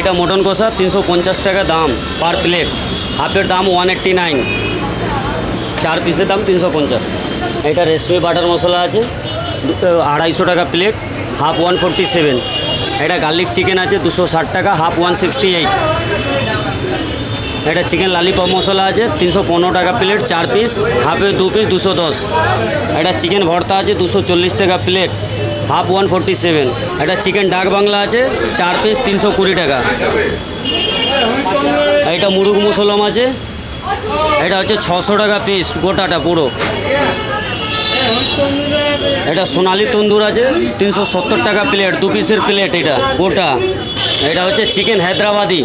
এটা মটন কষা, তিনশো পঞ্চাশ টাকা দাম পার প্লেট হাফের দাম ওয়ান এইট্টি নাইন চার পিসের দাম তিনশো পঞ্চাশ। এটা রেশমি বাটার মশলা আছে আড়াইশো টাকা plate half one forty seven এটা গার্লিক চিকেন আছে, দুশো ষাট টাকা হাফ ওয়ান সিক্সটি এইট এটা চিকেন লালিপপ মশলা আছে, তিনশো পনেরো টাকা প্লেট চার পিস হাফে দু পিস দুশো দশ। এটা চিকেন ভর্তা আছে, দুশো চল্লিশ টাকা plate half one forty seven. এটা চিকেন ডাক বাংলা আছে, চার পিস তিনশো কুড়ি টাকা। এটা মুরুগ মুসলম আছে, এটা হচ্ছে ছশো টাকা পিস গোটাটা পুরো। এটা সোনালি তন্দুর আছে, তিনশো সত্তর টাকা প্লেট দু পিসের প্লেট এটা, গোটা। এটা হচ্ছে চিকেন হায়দ্রাবাদি।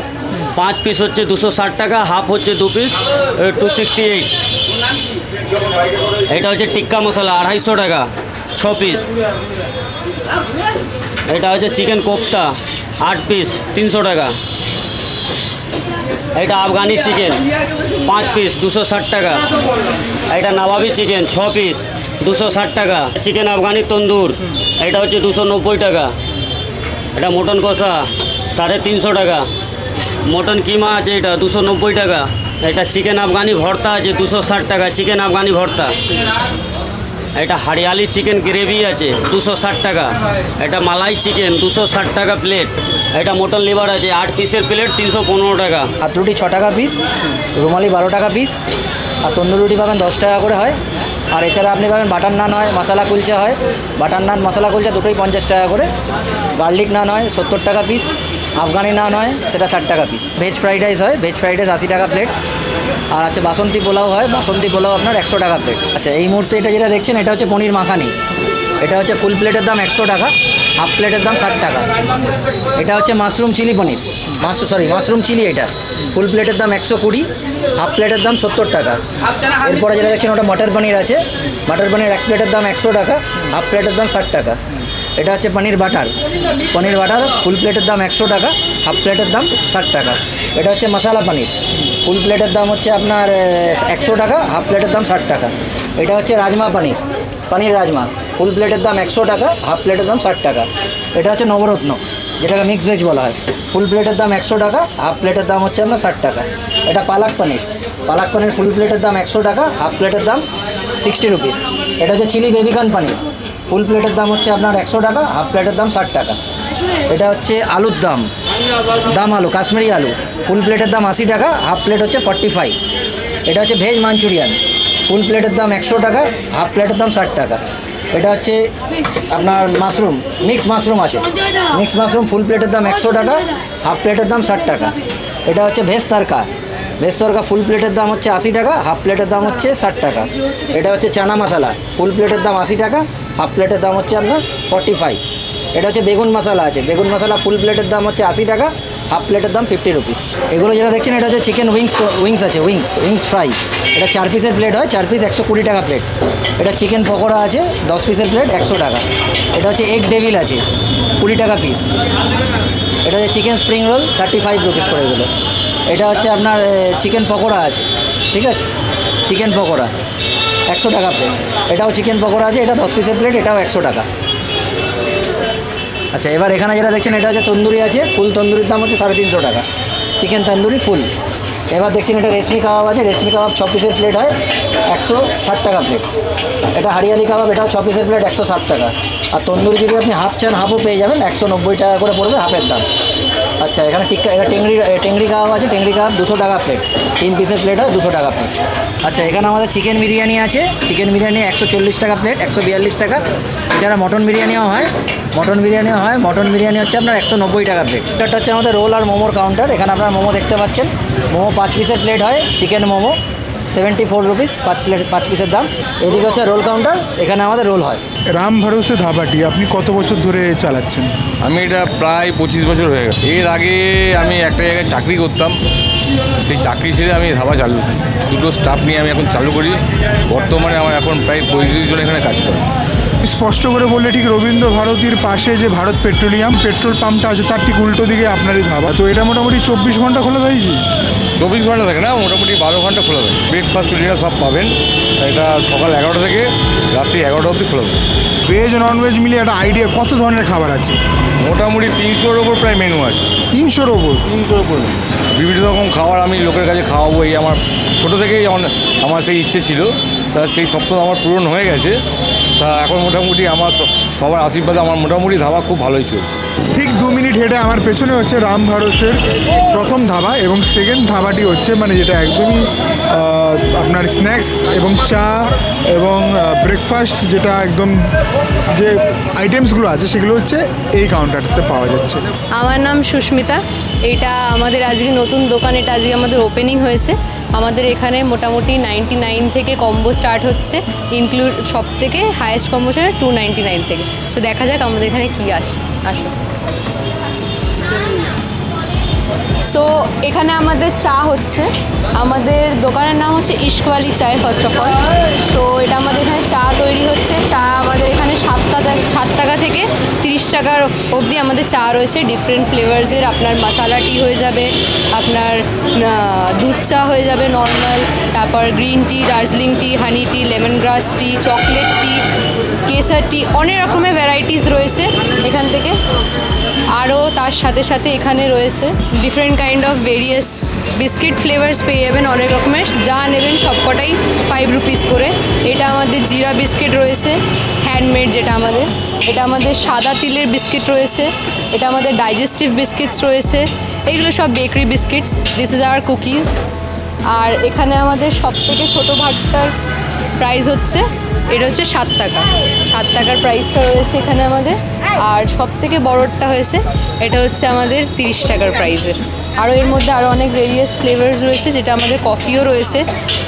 পাঁচ পিস হচ্ছে দুশো ষাট টাকা, হাফ হচ্ছে দু পিস টু সিক্সটি এইট এটা হচ্ছে টিক্কা মশলা, আড়াইশো টাকা, ছ পিস এটা হচ্ছে চিকেন কোফতা আট পিস তিনশো টাকা। এটা আফগানি চিকেন, পাঁচ পিস দুশো ষাট টাকা। এটা নবাবি চিকেন, ছ পিস দুশো ষাট টাকা। চিকেন আফগানি তন্দুর, এটা হচ্ছে দুশো নব্বই টাকা। এটা মটন কষা, সাড়ে তিনশো টাকা। মটন কিমা আছে এটা, দুশো নব্বই টাকা। এটা চিকেন আফগানি ভর্তা আছে, দুশো ষাট টাকা, চিকেন আফগানি ভর্তা। এটা হারিয়ালি চিকেন গ্রেভি আছে, দুশো ষাট টাকা। এটা মালাই চিকেন, দুশো ষাট টাকা প্লেট। এটা মটন লিভার আছে, আট পিসের প্লেট, তিনশো পনেরো টাকা। হাত রুটি ছ টাকা পিস রুমালি বারো টাকা পিস আর তন্দুর রুটি পাবেন দশ টাকা করে হয়। আর এছাড়া আপনি পাবেন বাটার নান হয়, মশলা কুলচা হয়। বাটার নান, মশলা কুলচা দুটোই পঞ্চাশ টাকা করে। গার্লিক নান হয়, সত্তর টাকা পিস আফগানি নান হয় সেটা ষাট টাকা পিস ভেজ ফ্রাইড রাইস হয় ভেজ ফ্রাইড রাইস আশি টাকা প্লেট আর আছে বাসন্তী পোলাও হয়, বাসন্তী পোলাও আপনার একশো টাকা প্লেট আচ্ছা এই মুহূর্তে এটা যেটা দেখছেন, এটা হচ্ছে পনির মাখানি। এটা হচ্ছে ফুল প্লেটের দাম একশো টাকা হাফ প্লেটের দাম ষাট টাকা। এটা হচ্ছে mushroom chilli paneer. Mushroom sorry mushroom chilli এটা। ফুল প্লেটের দাম একশো কুড়ি হাফ প্লেটের দাম সত্তর টাকা। এরপরে যেটা দেখছেন, ওটা মটর পনির আছে। মটর পনির এক প্লেটের দাম একশো টাকা হাফ প্লেটের দাম ষাট টাকা। এটা হচ্ছে পনির বাটার পনির বাটার ফুল প্লেটের দাম একশো টাকা হাফ প্লেটের দাম ষাট টাকা এটা হচ্ছে মশালা পনির ফুল প্লেটের দাম হচ্ছে আপনার একশো টাকা হাফ প্লেটের দাম ষাট টাকা এটা হচ্ছে রাজমা পনির পনির রাজমা ফুল প্লেটের দাম একশো টাকা হাফ প্লেটের দাম ষাট টাকা এটা হচ্ছে নবরত্ন যেটাকে মিক্স ভেজ বলা হয় ফুল প্লেটের দাম একশো টাকা হাফ প্লেটের দাম হচ্ছে আপনার ষাট টাকা এটা পালাক পনির পালাক পনির ফুল প্লেটের দাম একশো টাকা হাফ প্লেটের দাম সিক্সটি রুপিস এটা হচ্ছে চিলি বেবিকন পনির ফুল প্লেটের দাম হচ্ছে আপনার একশো টাকা হাফ প্লেটের দাম ষাট টাকা এটা হচ্ছে আলুর দাম দাম আলু কাশ্মীরি আলু ফুল প্লেটের দাম আশি টাকা হাফ প্লেট হচ্ছে ফর্টি ফাইভ এটা হচ্ছে ভেজ মাঞ্চুরিয়ান ফুল প্লেটের দাম একশো টাকা হাফ প্লেটের দাম ষাট টাকা এটা হচ্ছে আপনার মাশরুম মিক্স মাশরুম আছে মিক্স মাশরুম ফুল প্লেটের দাম একশো টাকা হাফ প্লেটের দাম ষাট টাকা এটা হচ্ছে ভেজ তারকা ভেজ তরকা ফুল প্লেটের দাম হচ্ছে আশি টাকা হাফ প্লেটের দাম হচ্ছে ষাট টাকা এটা হচ্ছে চানা মশলা ফুল প্লেটের দাম আশি টাকা হাফ প্লেটের দাম হচ্ছে আপনার ফর্টি ফাইভ এটা হচ্ছে বেগুন মশলা আছে। বেগুন মশলা ফুল প্লেটের দাম হচ্ছে আশি টাকা হাফ প্লেটের দাম ফিফটি রুপিস এগুলো যেটা দেখছেন, এটা হচ্ছে চিকেন উইংস উইংস আছে উইংস উইংস ফ্রাই এটা চার পিসের প্লেট হয়, চার পিস একশো কুড়ি টাকা প্লেট এটা চিকেন পকোড়া আছে, দশ পিসের প্লেট একশো টাকা। এটা হচ্ছে এগ ডেভিল আছে, কুড়ি টাকা পিস এটা হচ্ছে chicken spring roll thirty five rupees করে এগুলো। এটা হচ্ছে আপনার চিকেন পকোড়া আছে, ঠিক আছে? চিকেন পকোড়া। একশো টাকা প্লেট এটাও চিকেন পকোড়া আছে, এটা দশ পিসের প্লেট এটাও একশো টাকা। আচ্ছা এবার এখানে যেটা দেখছেন, এটা হচ্ছে তন্দুরি আছে, ফুল তন্দুরির দাম হচ্ছে সাড়ে তিনশো টাকা। Chicken tandoori full. এবার দেখছেন, এটা রেশমি কাবাব আছে, রেশমি কাবাব ছ পিসের প্লেট হয়, একশো ষাট টাকা প্লেট এটা হারিয়ালি কাবাব, এটাও ছ পিসের প্লেট একশো ষাট টাকা। আর তন্দুরি যদি আপনি হাফ চান হাফও পেয়ে যাবেন, একশো নব্বই টাকা করে পড়বে হাফের দাম। আচ্ছা এখানে টিক্কা এটা টেংরি টেংরি কাবাব আছে, টেংরি কাবাব দুশো টাকা প্লেট তিন পিসের প্লেট হয়, দুশো টাকা প্লেট আচ্ছা এখানে আমাদের চিকেন বিরিয়ানি আছে। চিকেন বিরিয়ানি একশো চল্লিশ টাকা প্লেট একশো বিয়াল্লিশ টাকা। এছাড়া মটন বিরিয়ানিও হয় মটন বিরিয়ানিও হয় মটন বিরিয়ানি হচ্ছে আপনার একশো নব্বই টাকা প্লেট এটা হচ্ছে আমাদের রোল আর মোমোর কাউন্টার এখানে আপনারা মোমো দেখতে পাচ্ছেন। মোমো পাঁচ পিসের প্লেট হয় chicken momo. Seventy four rupees পাঁচ প্লেট পাঁচ পিসের দাম। এদিকে হচ্ছে রোল কাউন্টার এখানে আমাদের রোল হয়। রাম ভরসে ধাবাটি আপনি কত বছর ধরে চালাচ্ছেন? আমি এটা প্রায় পঁচিশ বছর হয়ে গেছে। এর আগে আমি একটা জায়গায় চাকরি করতাম। সেই চাকরি ছেড়ে আমি ধাবা চালু দুটো স্টাফ নিয়ে আমি এখন চালু করি। বর্তমানে আমার এখন প্রায় পঁয়ত্রিশ জন এখানে কাজ করে। স্পষ্ট করে বললে ঠিক রবীন্দ্র ভারতীর পাশে যে ভারত পেট্রোলিয়াম পেট্রোল পাম্পটা আছে তার ঠিক উল্টো দিকে আপনারই ধাবা তো এটা মোটামুটি চব্বিশ ঘণ্টা খোলা থাকে কি? চব্বিশ ঘণ্টা থাকে না মোটামুটি বারো ঘণ্টা খোলা থাকে। ব্রেকফাস্ট ডিনার সব পাবেন। এটা সকাল এগারোটা থেকে রাত্রি এগারোটা অবধি খোলা থাকে। ভেজ ননভেজ মিলিয়ে একটা আইডিয়া কত ধরনের খাবার আছে? মোটামুটি তিনশোর ওপর প্রায় মেনু আছে। তিনশোর ওপর? তিনশোর ওপর বিভিন্ন রকম খাবার আমি লোকের কাছে খাওয়াবো এই আমার ছোটো থেকেই আমার আমার সেই ইচ্ছে ছিল। তা সেই স্বপ্ন আমার পূরণ হয়ে গেছে। তা এখন মোটামুটি আমার সবার আশীর্বাদে আমার মোটামুটি ধাবা খুব ভালোই চলছে। ঠিক দু মিনিট হেঁটে আমার পেছনে হচ্ছে রাম ভারতের প্রথম ধাবা এবং সেকেন্ড ধাবাটি হচ্ছে মানে যেটা একদমই আপনার স্ন্যাক্স এবং চা এবং ব্রেকফাস্ট যেটা একদম যে আইটেমসগুলো আছে সেগুলো হচ্ছে এই কাউন্টারটাতে পাওয়া যাচ্ছে। আমার নাম সুস্মিতা। এটা আমাদের আজকে নতুন দোকান। এটা আজকে আমাদের ওপেনিং হয়েছে। আমাদের এখানে মোটামুটি নাইনটি নাইন থেকে কম্বো স্টার্ট হচ্ছে। ইনক্লুড সব থেকে highest combo start to ninety nine থেকে। তো দেখা যাক আমাদের এখানে কী আসে আসো। সো এখানে আমাদের চা হচ্ছে। আমাদের দোকানের নাম হচ্ছে ইস্কওয়ালি চায় ফার্স্ট অফ অল সো এটা আমাদের এখানে চা তৈরি হচ্ছে। চা আমাদের এখানে সাত টাকা সাত টাকা থেকে তিরিশ টাকার অবধি আমাদের চা রয়েছে। ডিফারেন্ট ফ্লেভার্সের আপনার মশালা টি হয়ে যাবে, আপনার দুধ চা হয়ে যাবে নর্মাল তারপর green tea Darjeeling tea honey tea lemon grass tea chocolate tea kesar tea অনেক রকমের ভ্যারাইটিস রয়েছে এখান থেকে। আরও তার সাথে সাথে এখানে রয়েছে different kind of various biscuit flavours পেয়ে যাবেন অনেক রকমের। যা নেবেন সবকটাই ফাইভ রুপিস করে। এটা আমাদের জিরা বিস্কিট রয়েছে হ্যান্ডমেড যেটা আমাদের। এটা আমাদের সাদা তিলের বিস্কিট রয়েছে। এটা আমাদের ডাইজেস্টিভ বিস্কিটস রয়েছে। এগুলো সব bakery biscuits this is our cookies আর এখানে আমাদের সব থেকে ছোটো ভাতটার প্রাইস হচ্ছে, এটা হচ্ছে সাত টাকা। সাত টাকার প্রাইসটা রয়েছে এখানে আমাদের। আর সব থেকে বড়টা হয়েছে, এটা হচ্ছে আমাদের তিরিশ টাকার প্রাইসের। আরও এর মধ্যে আরও অনেক ভেরিয়াস ফ্লেভার্স রয়েছে, যেটা আমাদের কফিও রয়েছে।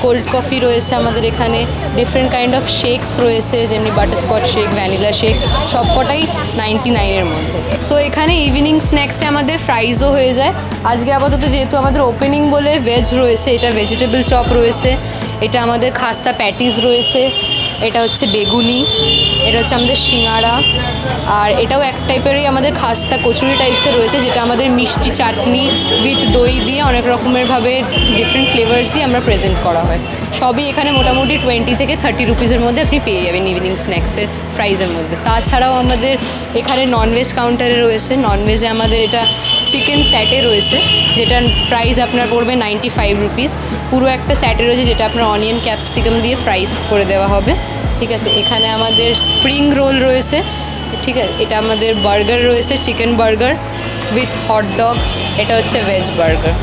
কোল্ড কফি রয়েছে আমাদের এখানে ডিফারেন্ট কাইন্ড অফ শেকস রয়েছে, যেমনি বাটারস্কচ শেক ভ্যানিলা শেক সবকটাই নাইনটি নাইনের মধ্যে। সো এখানে ইভিনিং স্ন্যাক্সে আমাদের ফ্রাইজও হয়ে যায়। আজকে আপাতত যেহেতু আমাদের ওপেনিং বলে ভেজ রয়েছে, এটা ভেজিটেবল চপ রয়েছে, এটা আমাদের খাস্তা প্যাটিস রয়েছে এটা হচ্ছে বেগুনি, এটা হচ্ছে আমাদের সিঙ্গারা, আর এটাও এক টাইপেরই আমাদের খাস্তা কচুরি টাইপসের রয়েছে, যেটা আমাদের মিষ্টি চাটনি উইথ দই দিয়ে অনেক রকমেরভাবে ডিফারেন্ট ফ্লেভার্স দিয়ে আমরা প্রেজেন্ট করা হয়। সবই এখানে মোটামুটি টোয়েন্টি থেকে থার্টি রুপিসের মধ্যে আপনি পেয়ে যাবেন ইভিনিং স্ন্যাক্সের প্রাইসের মধ্যে। তাছাড়াও আমাদের এখানে ননভেজ কাউন্টারে রয়েছে। ননভেজে আমাদের এটা চিকেন স্যাটে রয়েছে, যেটার প্রাইস আপনার পড়বে নাইনটি ফাইভ রুপিস পুরো একটা স্যাটে রয়েছে, যেটা আপনার অনিয়ন ক্যাপসিকাম দিয়ে ফ্রাইস করে দেওয়া হবে। ঠিক আছে? এখানে আমাদের স্প্রিং রোল রয়েছে। ঠিক আছে? এটা আমাদের বার্গার রয়েছে chicken burger with hot dog এটা হচ্ছে ভেজ বার্গার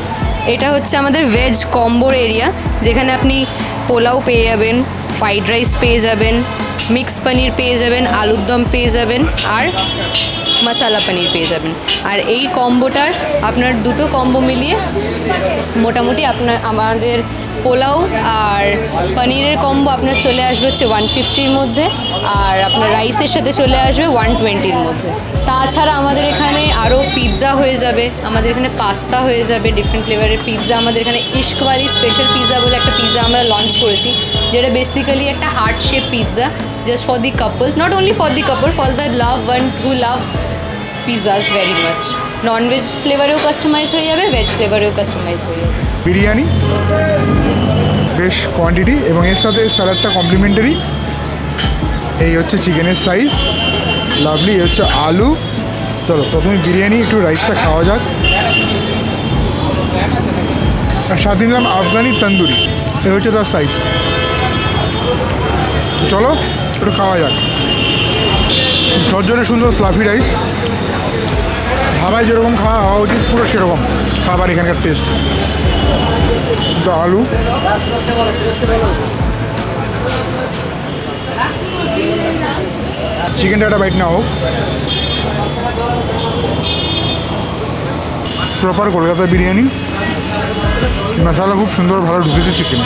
এটা হচ্ছে আমাদের ভেজ কম্বোর এরিয়া যেখানে আপনি পোলাও পেয়ে যাবেন ফ্রাইড রাইস পেয়ে যাবেন মিক্স পনির পেয়ে যাবেন, আলুর দম পেয়ে যাবেন আর মশালা পনির পেয়ে যাবেন। আর এই কম্বোটার আপনার দুটো কম্বো মিলিয়ে মোটামুটি আপনার, আমাদের পোলাও আর পনিরের কম্বো আপনার চলে আসবে হচ্ছে ওয়ান ফিফটির মধ্যে আর আপনার রাইসের সাথে চলে আসবে ওয়ান টোয়েন্টির মধ্যে। তাছাড়া আমাদের এখানে আরও পিৎজা হয়ে যাবে, আমাদের এখানে পাস্তা হয়ে যাবে ডিফারেন্ট ফ্লেভারের পিৎজা আমাদের এখানে ইস্কওয়ালি স্পেশাল পিৎজা বলে একটা পিৎজা আমরা লঞ্চ করেছি, যেটা বেসিক্যালি একটা heart shape pizza just for the couples not only for the couple for the love one who love pizzas very much non veg ফ্লেভারেও customise হয়ে যাবে ভেজ ফ্লেভারেও কাস্টমাইজ হয়ে যাবে। বিরিয়ানি? বেশ কোয়ান্টিটি এবং এর সাথে স্যালাডটা কমপ্লিমেন্টারি এই হচ্ছে চিকেনের সাইজ লাভলি এই হচ্ছে আলু। চলো, প্রথমে বিরিয়ানি, একটু রাইসটা খাওয়া যাক। আর সাথে নিলাম আফগানি তন্দুরি। এই হচ্ছে তার সাইজ চলো, একটু খাওয়া যাক। ঝরঝরে সুন্দর ফ্লাফি রাইস ধাবায় যেরকম খাওয়া হওয়া উচিত, পুরো সেরকম। খাবার এখানকার টেস্ট তো আলু। চিকেনটা একটা বাইট না হোক। প্রপার কলকাতা বিরিয়ানি। মশালা খুব সুন্দর ভালো ঢুকেছে চিকেন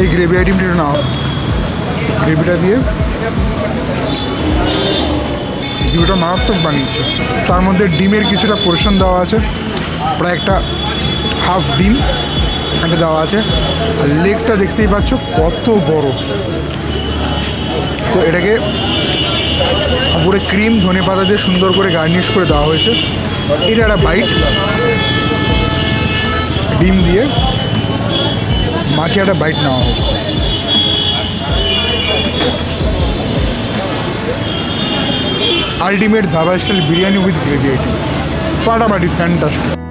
এই গ্রেভি আইটেমটা একটু নাও। গ্রেভিটা দিয়ে গ্রেভিটা মারাত্মক বানিয়েছে তার মধ্যে ডিমের কিছুটা পোর্শন দেওয়া আছে, প্রায় একটা হাফ ডিম এটা দেওয়া আছে। আর লেকটা দেখতেই পাচ্ছ কত বড়। তো এটাকে উপরে ক্রিম ধনে পাতা দিয়ে সুন্দর করে গার্নিশ করে দেওয়া হয়েছে। এটা একটা বাইট ডিম দিয়ে মাখিয়ে একটা বাইট নেওয়া হোক ultimate dhaba style biryani with gravy এটি ফাটাফাটি ফ্যান্টাস্টিক